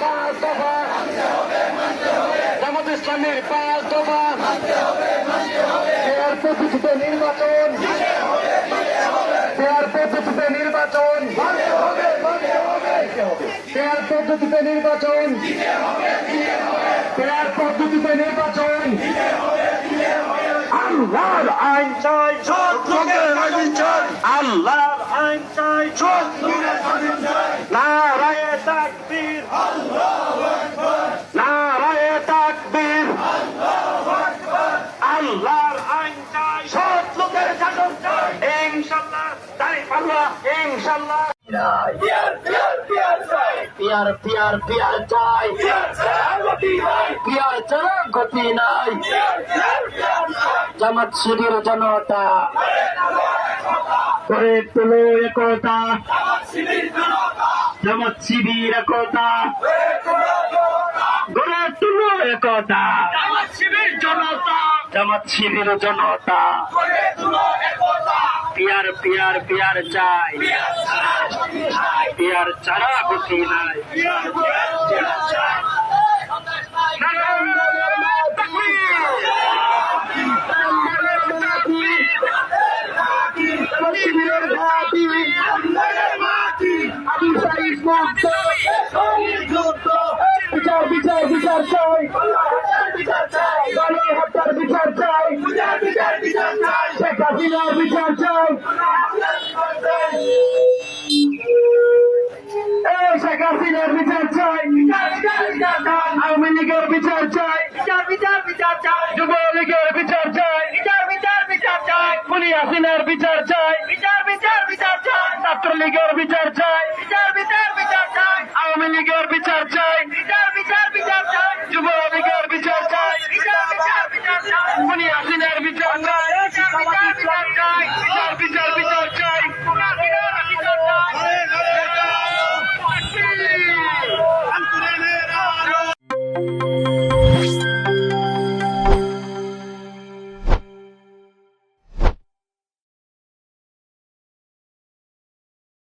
পাঁচ দফা জামাত ইসলামের পাঁচ দফা পেয়ার পদ্ধতিতে নির্বাচন পেয়ার পদ্ধতিতে নির্বাচন পেয়ার পদ্ধতিতে নির্বাচন পদ্ধতিতে নির্বাচন। আল্লাহর আইন চাই লোকের আইন চাই। আল্লাহর আইন চাই লোকের আইন চাই। নারায়ে তাকবীর। নারায়ে তাকবীর। আল্লাহর আইন চাই সৎ লোকের শাসন চাই। ইনশাআল্লাহ তারিফ আল্লাহ ইনশাআল্লাহ। পিয়ার পিয়ার পিয়ার চাই। পিয়ার পিয়ার পিয়ার চাই। পিয়ার নাই পিয়ার ছাড়া গতি নাই জামাত শিবির জনতা করে তুলো একতা জামাত শিবির একতা গড়ে তুলো একতা শিবির জনতা জামাত শিবির জনতা করে পিয়ার পিয়ার পিয়ার চাই পিয়ার ছাড়া গতি নাই পিয়ার ছাড়া গতি নাই পিয়ার পিয়ার পিয়ার চাই শিবিরের ঘাঁটি আমাদের মাটি আবু সাইদ মুক্ত শহীদ যুদ্ধ বিচার বিচার বিচার চাই বিচার বিচার চাই হত্যার বিচার চাই বিচার বিচার বিচার চাই শেখ হাসিনার বিচার চাই শেখ হাসিনার বিচার চাই আওয়ামী লীগের বিচার চাই যুবলীগের বিচার চাই খুনি হাসিনার বিচার চাই ছাত্রলীগের বিচার চাই আওয়ামী লীগের বিচার চাই got Gerbi.